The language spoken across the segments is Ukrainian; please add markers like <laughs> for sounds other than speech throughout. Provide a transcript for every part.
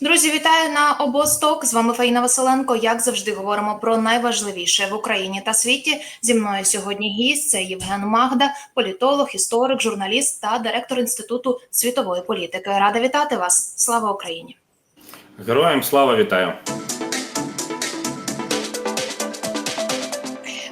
Друзі, вітаю на обосток. З вами Фаїна Василенко. Як завжди, говоримо про найважливіше в Україні та світі. Зі мною сьогодні гість це Євген Магда, політолог, історик, журналіст та директор інституту світової політики. Рада вітати вас. Слава Україні! Героям слава вітаю.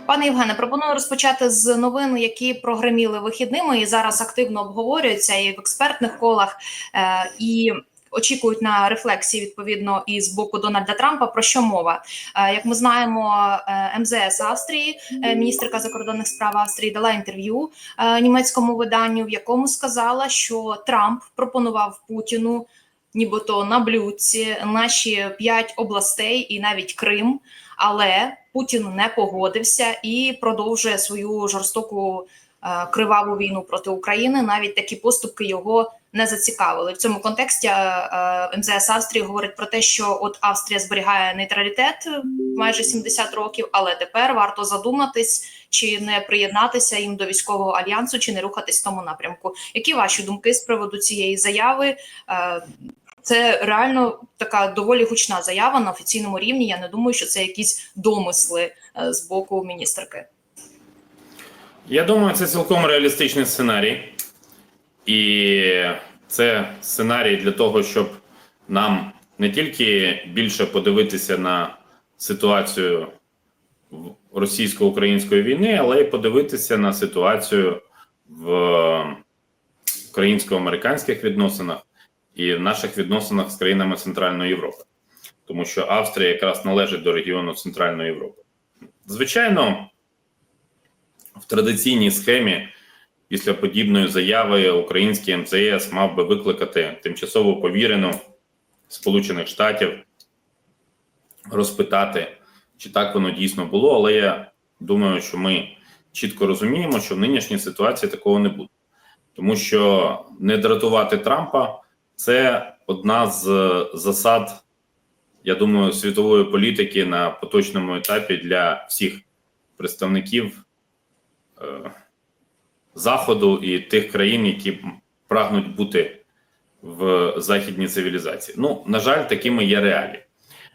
Пане Євгене, пропоную розпочати з новин, які прогреміли вихідними і зараз активно обговорюються і в експертних колах. Е, і Очікують на рефлексії відповідно і з боку Дональда Трампа. Про що мова? Е, Як ми знаємо, е, МЗС Австрії, е, міністерка закордонних справ Австрії, дала інтерв'ю німецькому виданню, в якому сказала, що Трамп пропонував Путіну, нібито на блюдці наші п'ять областей і навіть Крим. Але Путін не погодився і продовжує свою жорстоку криваву війну проти України. Навіть такі поступки його не зацікавили. В цьому контексті е, е, МЗС Австрії говорить про те, що от Австрія зберігає нейтралітет майже 70 років, але тепер варто задуматись, чи не приєднатися їм до військового альянсу, чи не рухатись в тому напрямку. Які ваші думки з приводу цієї заяви? Е, Це реально така доволі гучна заява на офіційному рівні. Я не думаю, що це якісь домисли е, з боку міністерки. Я думаю, це цілком реалістичний сценарій, і це сценарій для того, щоб нам не тільки більше подивитися на ситуацію російсько-української війни, але й подивитися на ситуацію в українсько-американських відносинах і в наших відносинах з країнами Центральної Європи, тому що Австрія якраз належить до регіону Центральної Європи. Звичайно, в традиційній схемі після подібної заяви український МЗС мав би викликати тимчасово повірену Сполучених Штатів, розпитати, чи так воно дійсно було. Але я думаю, що ми чітко розуміємо, що в нинішній ситуації такого не буде, тому що не дратувати Трампа це одна з засад, я думаю, світової політики на поточному етапі для всіх представників е, Заходу і тих країн, які прагнуть бути в західній цивілізації. Ну, на жаль, такими є реалії.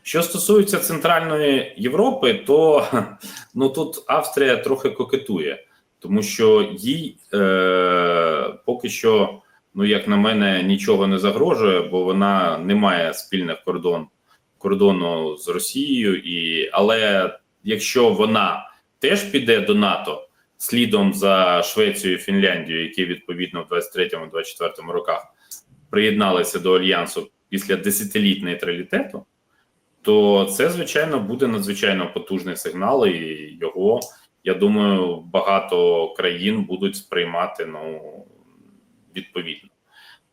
Що стосується Центральної Європи, то <laughs> ну тут Австрія трохи кокетує, тому що їй е, поки що, ну як на мене, нічого не загрожує, бо вона не має спільних кордон кордону з Росією, і але якщо вона теж піде до НАТО слідом за Швецією і Фінляндією, які відповідно в 23-24 роках приєдналися до альянсу після десятиліть нейтралітету, то це звичайно буде надзвичайно потужний сигнал, і його я думаю, багато країн будуть сприймати ну відповідно.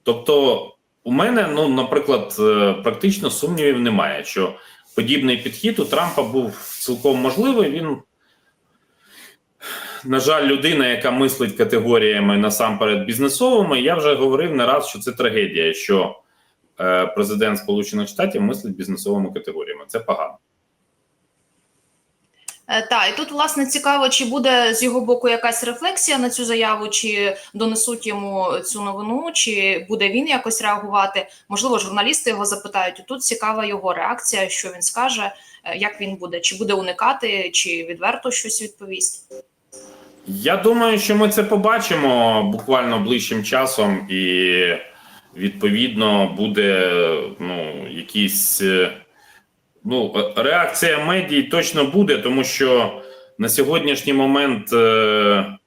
Тобто, у мене, ну, наприклад, е, практично сумнівів немає, що подібний підхід у Трампа був цілком можливий. Він, на жаль, людина, яка мислить категоріями насамперед бізнесовими. Я вже говорив не раз, що це трагедія, що е, президент Сполучених Штатів мислить бізнесовими категоріями. Це погано. Е, Так, і тут власне цікаво, чи буде з його боку якась рефлексія на цю заяву, чи донесуть йому цю новину, чи буде він якось реагувати. Можливо, журналісти його запитають. Тут цікава його реакція, що він скаже, е, як він буде, чи буде уникати, чи відверто щось відповість. Я думаю, що ми це побачимо буквально ближчим часом, і відповідно буде ну, якісь. е, Ну, реакція медій точно буде, тому що на сьогоднішній момент е,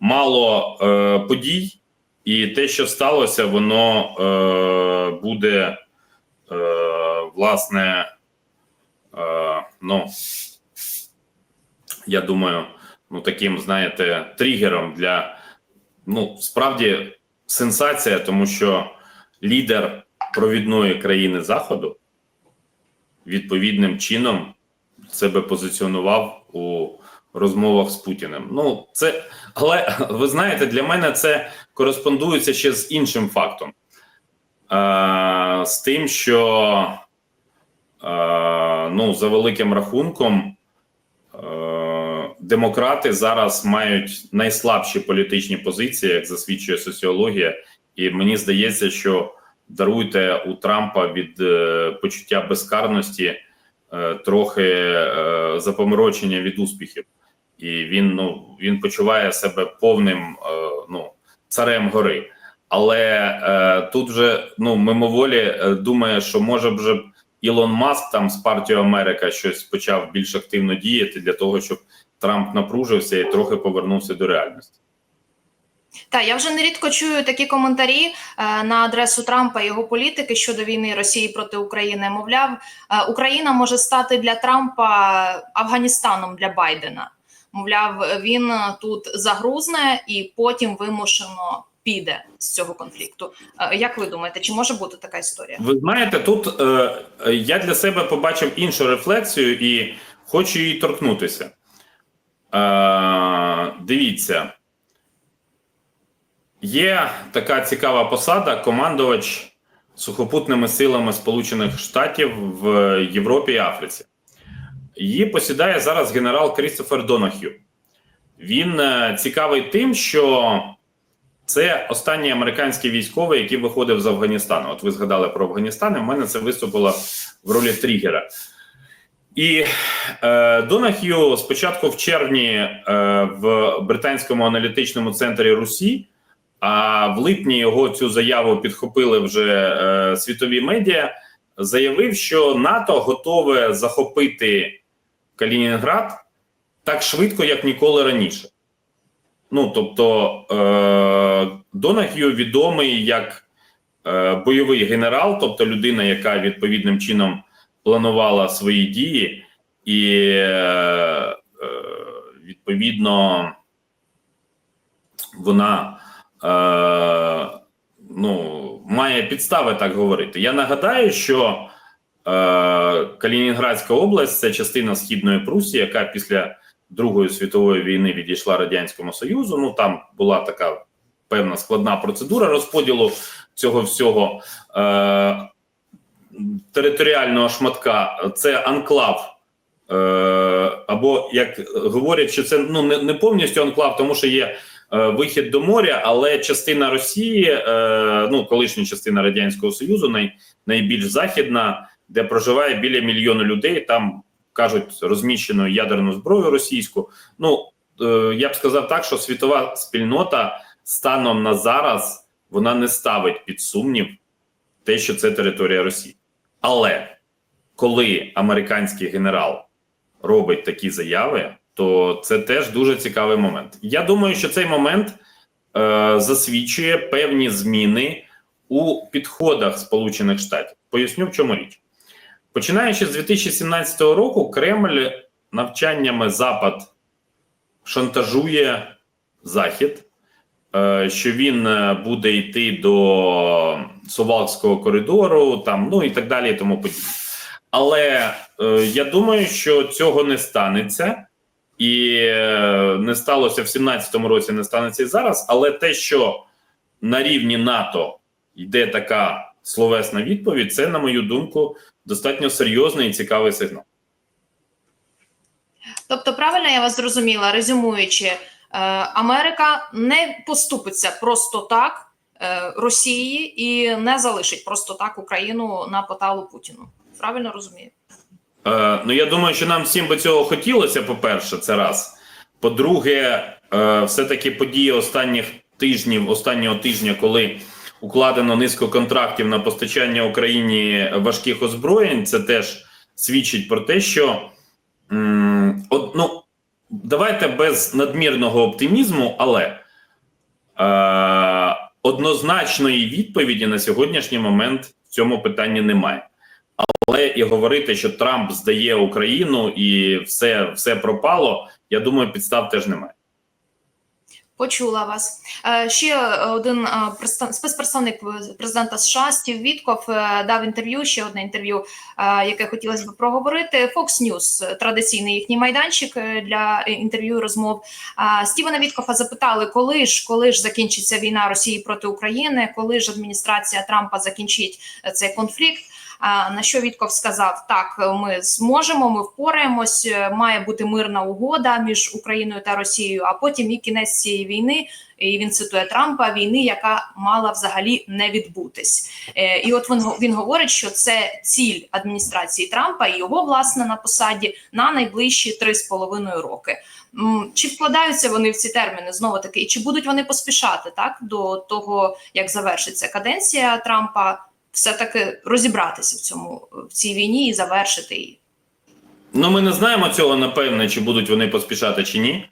мало е, подій, і те, що сталося, воно е, буде е, власне. Е, ну, я думаю, ну таким, знаєте, тригером для ну, справді сенсація, тому що лідер провідної країни Заходу відповідним чином себе позиціонував у розмовах з Путіним. Ну, це, але ви знаєте, для мене це кореспондується ще з іншим фактом. З тим, що ну, за великим рахунком, демократи зараз мають найслабші політичні позиції, як засвідчує соціологія, і мені здається, що даруйте у Трампа від е, почуття безкарності е, трохи е, запоморочення від успіхів, і він ну він почуває себе повним е, ну царем гори. Але е, тут вже ну мимоволі е, думає, що може б вже Ілон Маск там з партією Америка щось почав більш активно діяти для того, щоб Трамп напружився і трохи повернувся до реальності. Та я вже нерідко чую такі коментарі е, на адресу Трампа і його політики щодо війни Росії проти України. Мовляв, е, Україна може стати для Трампа Афганістаном для Байдена. Мовляв, він тут загрузне і потім вимушено піде з цього конфлікту. Е, як ви думаєте, чи може бути така історія? Ви знаєте, тут е, я для себе побачив іншу рефлексію і хочу її торкнутися. Е, дивіться, є така цікава посада командувач сухопутними силами Сполучених Штатів в Європі і Африці. Її посідає зараз генерал Крістофер Донахю. Він е, цікавий тим, що це останній американський військовий, який виходив з Афганістану. От ви згадали про Афганістан, і в мене це виступило в ролі тригера. І е, Донахью спочатку в червні е, в британському аналітичному центрі Русі, а в липні його цю заяву підхопили вже е, світові медіа. Заявив, що НАТО готове захопити Калінінград так швидко, як ніколи раніше. Ну тобто е, Донахью відомий як е, бойовий генерал, тобто людина, яка відповідним чином планувала свої дії, і е, е, відповідно вона е, ну, має підстави так говорити. Я нагадаю, що Калінінградська область це частина східної Прусії, яка після Другої світової війни відійшла радянському союзу. Ну там була така певна складна процедура розподілу цього всього територіального шматка. Це анклав, е, або як говорять, що це ну не, не повністю анклав, тому що є. е, Вихід до моря, але частина Росії, е, ну колишня частина радянського союзу, най, найбільш західна, де проживає біля мільйону людей. Там кажуть розміщено ядерну зброю російську. Ну е, я б сказав так, що світова спільнота станом на зараз вона не ставить під сумнів те, що це територія Росії. Але коли американський генерал робить такі заяви, то це теж дуже цікавий момент. Я думаю, що цей момент е, засвідчує певні зміни у підходах Сполучених Штатів. Поясню, в чому річ. Починаючи з 2017 року, Кремль навчаннями Запад шантажує Захід, е, що він е, буде йти до Сувалського коридору, там ну і так далі, і тому подібне. Але е, я думаю, що цього не станеться, і е, не сталося в 2017 році, не станеться і зараз. Але те, що на рівні НАТО йде така словесна відповідь, це, на мою думку, достатньо серйозний і цікавий сигнал. Тобто, правильно я вас зрозуміла, резюмуючи, е, Америка не поступиться просто так Росії і не залишить просто так Україну на поталу Путіну. Правильно розумію? Е, ну я думаю, що нам всім би цього хотілося. По-перше, це раз. По-друге, е, все-таки події останніх тижнів, останнього тижня, коли укладено низку контрактів на постачання Україні важких озброєнь, це теж свідчить про те, що м, от, ну, давайте без надмірного оптимізму, але е, однозначної відповіді на сьогоднішній момент в цьому питанні немає. Але і говорити, що Трамп здає Україну і все, все пропало. Я думаю, підстав теж немає. Почула вас. Е, Ще один е, спецпредставник президента США Стів Вітков е, дав інтерв'ю. Ще одне інтерв'ю, е, яке хотілося б проговорити. Fox News, е, традиційний їхній майданчик е, для інтерв'ю розмов. Стівена Віткофа запитали, коли ж коли ж закінчиться війна Росії проти України, коли ж адміністрація Трампа закінчить е, цей конфлікт. На що Вітков сказав: так, ми зможемо, ми впораємось. е, Має бути мирна угода між Україною та Росією, а потім і кінець цієї війни, і він цитує Трампа війни, яка мала взагалі не відбутись. Е, І от він він говорить, що це ціль адміністрації Трампа і його власне на посаді на найближчі три з половиною роки. Чи вкладаються вони в ці терміни знову таки, і чи будуть вони поспішати так до того, як завершиться каденція Трампа, все таки розібратися в цьому в цій війні і завершити її? Ну, ми не знаємо цього напевне, чи будуть вони поспішати чи ні.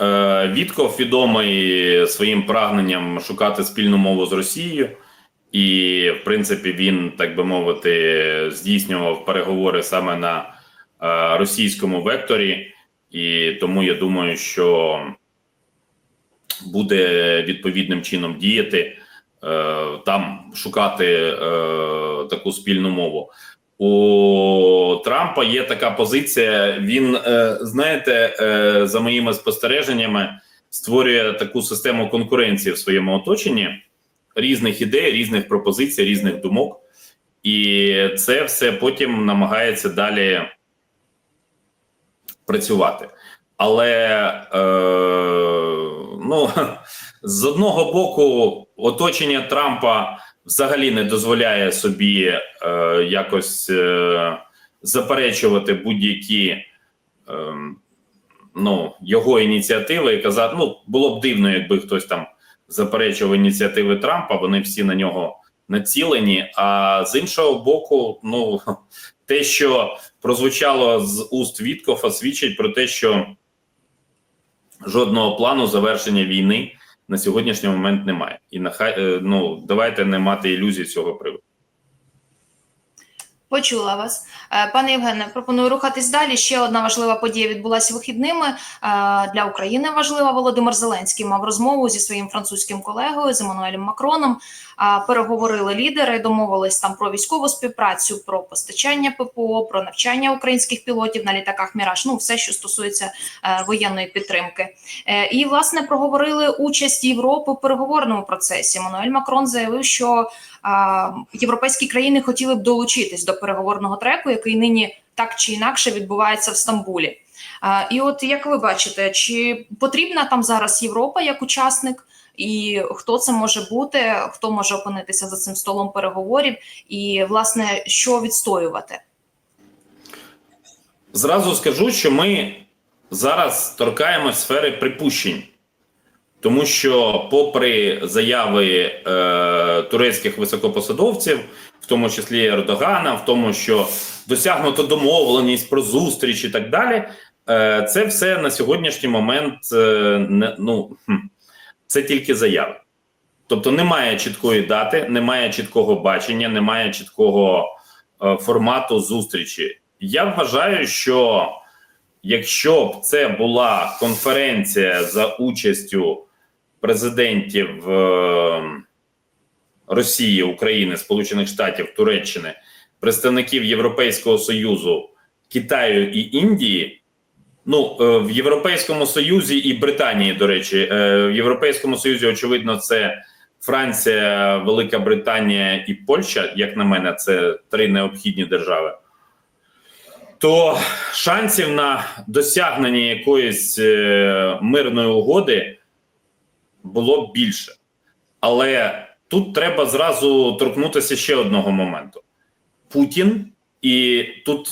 Е, Вітков відомий своїм прагненням шукати спільну мову з Росією, і, в принципі, він, так би мовити, здійснював переговори саме на е, російському векторі, і тому я думаю, що буде відповідним чином діяти, там шукати е, таку спільну мову. У Трампа є така позиція. Він, е, знаєте, е, за моїми спостереженнями, створює таку систему конкуренції в своєму оточенні різних ідей, різних пропозицій, різних думок, і це все потім намагається далі працювати. Але е, ну, <laughs> з одного боку, оточення Трампа взагалі не дозволяє собі е, якось е, заперечувати будь-які е, ну, його ініціативи і казати, ну було б дивно, якби хтось там заперечував ініціативи Трампа, вони всі на нього націлені. А з іншого боку, ну <laughs> те, що прозвучало з уст Віткофа, свідчить про те, що жодного плану завершення війни на сьогоднішній момент немає. І нехай е, ну давайте не мати ілюзій цього приводу. Почула вас, Е, пане Євгене. Пропоную рухатись далі. Ще одна важлива подія відбулася вихідними Е, для України. Важлива Володимир Зеленський мав розмову зі своїм французьким колегою з Еммануелем Макроном. Переговорили лідери, домовились там про військову співпрацю, про постачання ППО, про навчання українських пілотів на літаках Міраж. Ну все, що стосується е, воєнної підтримки. І власне проговорили участь Європи в переговорному процесі. Еммануель Макрон заявив, що європейські країни хотіли б долучитись до переговорного треку, який нині так чи інакше відбувається в Стамбулі. І от як ви бачите, чи потрібна там зараз Європа як учасник, і хто це може бути, хто може опинитися за цим столом переговорів, і власне що відстоювати? Зразу скажу, що ми зараз торкаємось сфери припущень, тому що, попри заяви е, турецьких високопосадовців, тому числі Ердогана, в тому, що досягнуто домовленість про зустріч і так далі, е, це все на сьогоднішній момент е, ну, це тільки заяви. Тобто немає чіткої дати, немає чіткого бачення, немає чіткого е, формату зустрічі. Я вважаю, що якщо б це була конференція за участю президентів Росії, України, Сполучених Штатів, Туреччини, представників Європейського Союзу, Китаю і Індії. Ну, е, в Європейському Союзі і Британії, до речі, е, в Європейському Союзі, очевидно, це Франція, Велика Британія і Польща, як на мене, це три необхідні держави. То шансів на досягнення якоїсь е, мирної угоди було б більше. Але тут треба зразу торкнутися ще одного моменту: Путін, і тут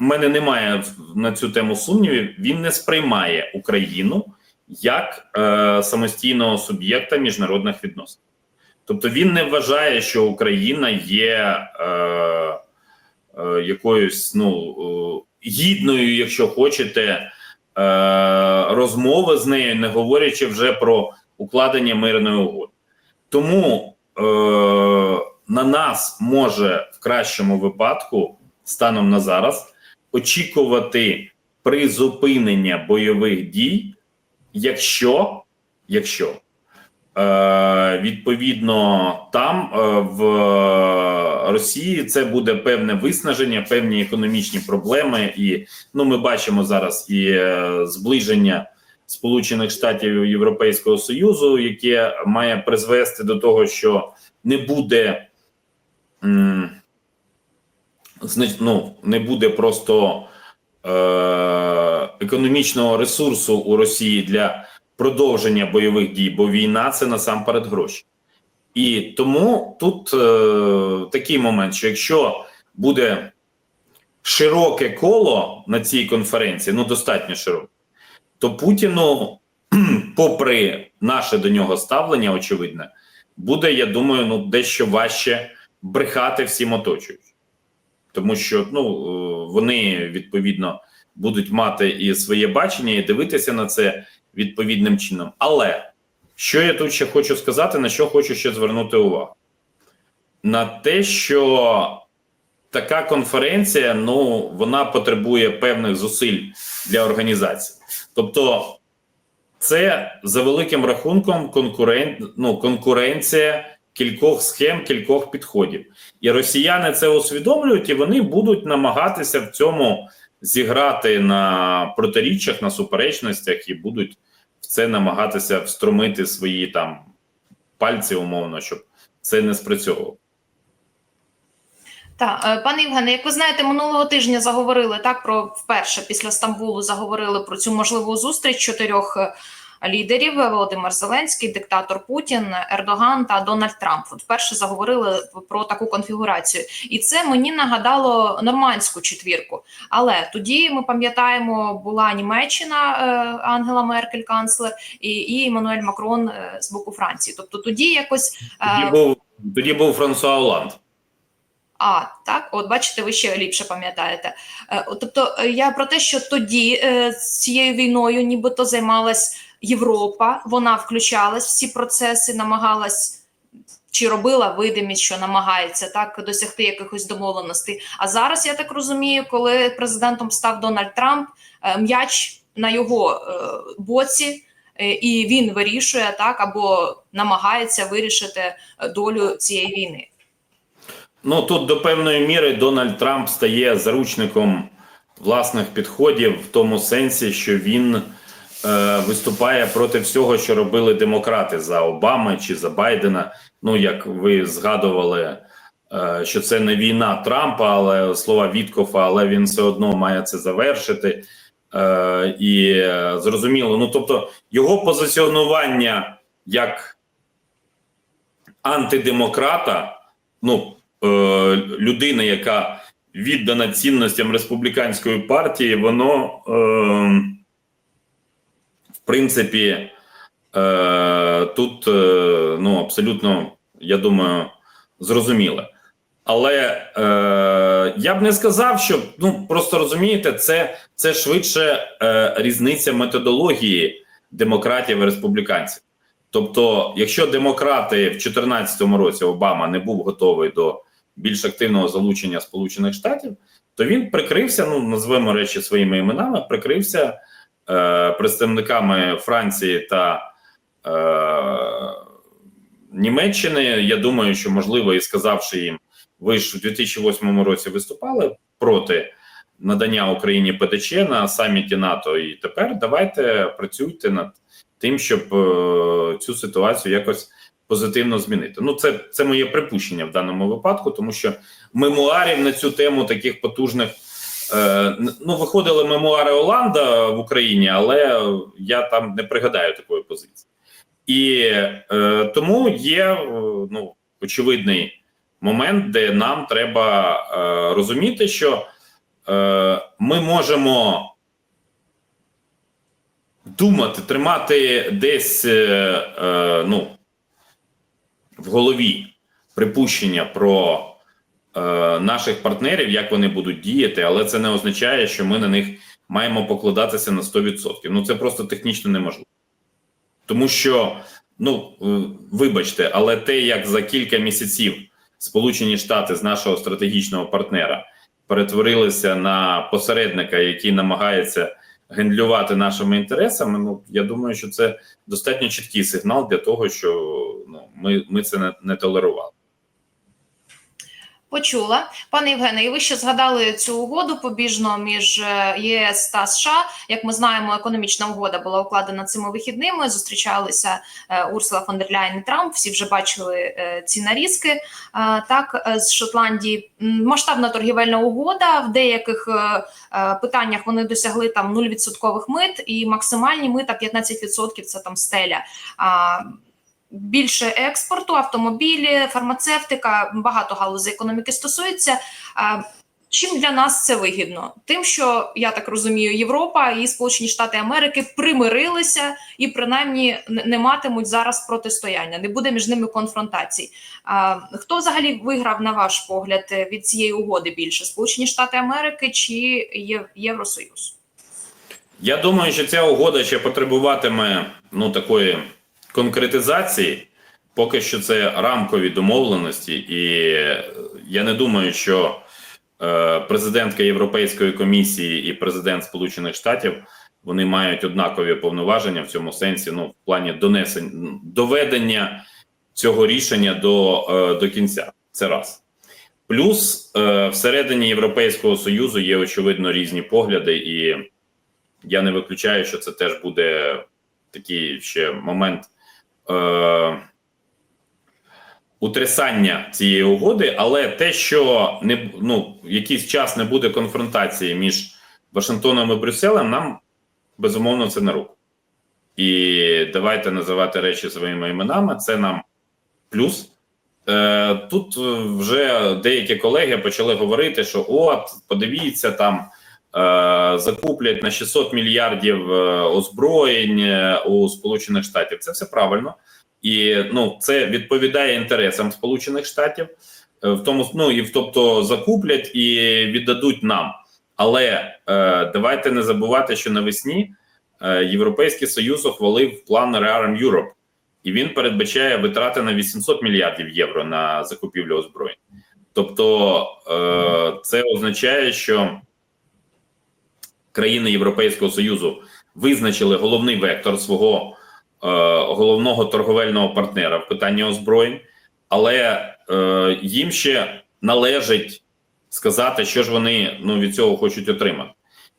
в мене немає на цю тему сумнівів, він не сприймає Україну як е, самостійного суб'єкта міжнародних відносин. Тобто він не вважає, що Україна є е, е, якоюсь ну, е, гідною, якщо хочете, е, розмови з нею, не говорячи вже про укладення мирної угоди. Тому на нас може в кращому випадку, станом на зараз, очікувати призупинення бойових дій, якщо, якщо е, відповідно там е, в Росії це буде певне виснаження, певні економічні проблеми, і ну ми бачимо зараз і е, зближення. Сполучених Штатів Європейського Союзу, яке має призвести до того, що не буде ну, не буде просто е, економічного ресурсу у Росії для продовження бойових дій, бо війна це насамперед гроші. І тому тут е, такий момент, що якщо буде широке коло на цій конференції, ну достатньо широке, то Путіну, <clears throat> попри наше до нього ставлення, очевидне, буде, я думаю, ну дещо важче брехати всім оточуючим. Тому що ну, е, вони відповідно будуть мати і своє бачення, і дивитися на це відповідним чином. Але що я тут ще хочу сказати, на що хочу ще звернути увагу? На те, що така конференція, ну, вона потребує певних зусиль для організації. Тобто, це за великим рахунком конкурент, ну, конкуренція кількох схем, кількох підходів. І росіяни це усвідомлюють, і вони будуть намагатися в цьому зіграти на протиріччях, на суперечностях, і будуть в це намагатися встромити свої там пальці, умовно, щоб це не спрацьовувало. Так, е, пане Євгене, як ви знаєте, минулого тижня заговорили так про вперше після Стамбулу заговорили про цю можливу зустріч чотирьох е, лідерів: Володимир Зеленський, диктатор Путін, Ердоган та Дональд Трамп. От вперше заговорили про таку конфігурацію, і це мені нагадало нормандську четвірку. Але тоді ми пам'ятаємо, була Німеччина е, Ангела Меркель, канцлер, і, і Еммануель Макрон з боку Франції. Тобто тоді якось Тоді був тоді був Франсуа Оланд. А, так, от бачите, ви ще ліпше пам'ятаєте. Е, Тобто е, я про те, що тоді е, цією війною нібито займалась Європа, вона включалась в ці процеси, намагалась чи робила видимість, що намагається так досягти якихось домовленостей. А зараз я так розумію, коли президентом став Дональд Трамп, м'яч на його боці. І він вирішує так або намагається вирішити долю цієї війни. Ну тут до певної міри Дональд Трамп стає заручником власних підходів в тому сенсі, що він е, виступає проти всього, що робили демократи за Обами чи за Байдена. Ну як ви згадували, е, що це не війна Трампа, але слова Віткофа, але він все одно має це завершити. Е, і е, зрозуміло, ну тобто його позиціонування як антидемократа, ну людина, яка віддана цінностям республіканської партії, воно е, в принципі е, тут е, ну абсолютно, я думаю, зрозуміле. Але е, я б не сказав, що ну просто розумієте, це, це швидше е, різниця методології демократів і республіканців. Тобто, якщо демократи в 2014 році Обама не був готовий до більш активного залучення Сполучених Штатів, то він прикрився, ну назвемо речі своїми іменами, прикрився е, представниками Франції та е, Німеччини. Я думаю, що можливо і сказавши їм, ви ж у 2008 році виступали проти надання Україні ПДЧ на саміті НАТО, і тепер давайте працюйте над тим, щоб е, цю ситуацію якось позитивно змінити. Ну, це, це моє припущення в даному випадку, тому що мемуарів на цю тему таких потужних. Е, ну, виходили мемуари Оланда в Україні, але я там не пригадаю такої позиції. І е, тому є е, ну, очевидний момент, де нам треба е, розуміти, що е, ми можемо думати, тримати десь е, е, ну, в голові припущення про е, наших партнерів, як вони будуть діяти, але це не означає, що ми на них маємо покладатися на 100%. Ну це просто технічно неможливо. Тому що, ну е, вибачте, але те, як за кілька місяців Сполучені Штати з нашого стратегічного партнера перетворилися на посередника, який намагається гендлювати нашими інтересами. Ну я думаю, що це достатньо чіткий сигнал для того, що ну ми, ми це не, не толерували. Почула, пане Євгене, і ви ще згадали цю угоду побіжно між е, ЄС та США. Як ми знаємо, економічна угода була укладена цими вихідними. Зустрічалися е, Урсула фон дер Ляйн і Трамп. Всі вже бачили е, ці нарізки. Так, з Шотландії масштабна торгівельна угода. В деяких питаннях вони досягли там 0% мит, і максимальні мита 15% – це там стеля. Більше експорту, автомобілі, фармацевтика, багато галузей економіки стосується. Чим для нас це вигідно? Тим, що я так розумію, Європа і Сполучені Штати Америки примирилися і принаймні не матимуть зараз протистояння, не буде між ними конфронтацій. А, хто взагалі виграв, на ваш погляд, від цієї угоди більше? Сполучені Штати Америки чи Євросоюз? Я думаю, що ця угода ще потребуватиме ну такої конкретизації. Поки що це рамкові домовленості, і я не думаю, що е, президентка Європейської комісії і президент Сполучених Штатів вони мають однакові повноваження в цьому сенсі. Ну, в плані донесення доведення цього рішення до, е, до кінця. Це раз. Плюс е, всередині Європейського союзу є очевидно різні погляди, і я не виключаю, що це теж буде такий ще момент е, утрясання цієї угоди, але те, що не ну, якийсь час не буде конфронтації між Вашингтоном і Брюсселем, нам безумовно це на руку. І давайте називати речі своїми іменами. Це нам плюс. Е, Тут вже деякі колеги почали говорити, що от, подивіться, там закуплять на 600 мільярдів е, озброєнь е, у Сполучених Штатів. Це все правильно, і ну це відповідає інтересам Сполучених Штатів, е, в тому ну і тобто закуплять і віддадуть нам. Але е, давайте не забувати, що навесні е, Європейський Союз ухвалив план Rearm Europe, і він передбачає витрати на 800 мільярдів євро на закупівлю озброєнь. Тобто, е, це означає, що країни Європейського Союзу визначили головний вектор свого е, головного торговельного партнера в питанні озброєнь, але е, їм ще належить сказати, що ж вони ну, від цього хочуть отримати.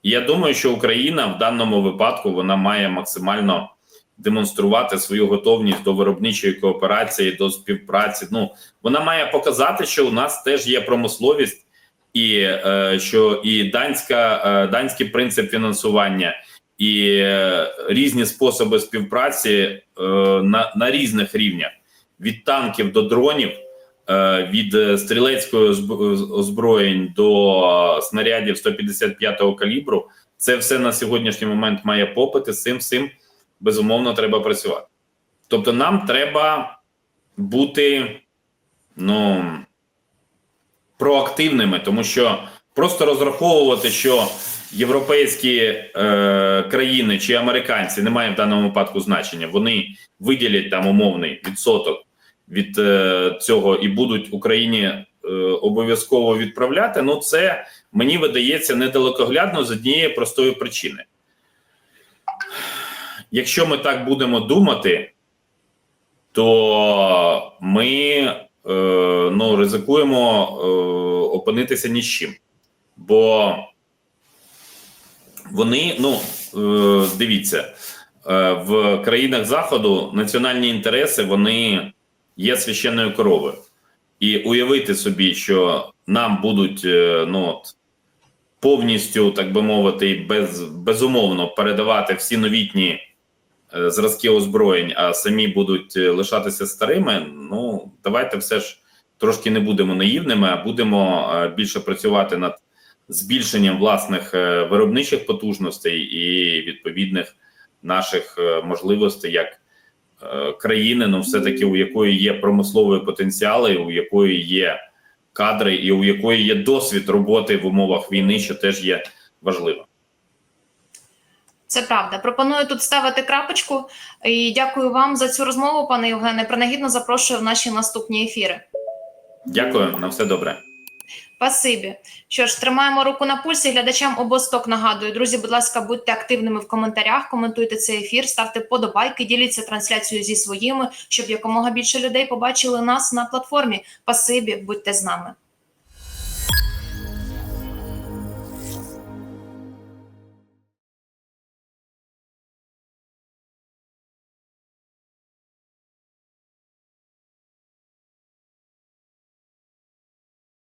І я думаю, що Україна в даному випадку вона має максимально демонструвати свою готовність до виробничої кооперації, до співпраці. Ну вона має показати, що у нас теж є промисловість, і е, що і данська е, данський принцип фінансування, і е, різні способи співпраці на, на різних рівнях від танків до дронів. Від стрілецької озброєнь до снарядів 155-го калібру, це все на сьогоднішній момент має попит, і з цим всім безумовно треба працювати. Тобто, нам треба бути ну проактивними, тому що просто розраховувати, що європейські е, країни чи американці немає в даному випадку значення, вони виділять там умовний відсоток від е, цього і будуть Україні е, обов'язково відправляти. Ну, це мені видається недалекоглядно з однієї простої причини. Якщо ми так будемо думати, то ми ну, ризикуємо е, опинитися ні з чим. Бо вони, ну е, дивіться, е, в країнах Заходу національні інтереси вони є священною коровою. І уявити собі, що нам будуть е, ну, от, повністю, так би мовити, без, безумовно передавати всі новітні е, зразки озброєнь, а самі будуть е, лишатися старими. Ну давайте все ж трошки не будемо наївними, а будемо е, більше працювати над збільшенням власних е, виробничих потужностей і відповідних наших е, можливостей як е, країни, ну все таки у якої є промислові потенціали, у якої є кадри, і у якої є досвід роботи в умовах війни, що теж є важливо. Це правда. Пропоную тут ставити крапочку. І дякую вам за цю розмову, пане Євгене. Принагідно запрошую в наші наступні ефіри. Дякую, на все добре. Спасибі. Що ж, тримаємо руку на пульсі. Глядачам обосток нагадую. Друзі, будь ласка, будьте активними в коментарях, коментуйте цей ефір, ставте подобайки, діліться трансляцією зі своїми, щоб якомога більше людей побачили нас на платформі. Спасибі, будьте з нами.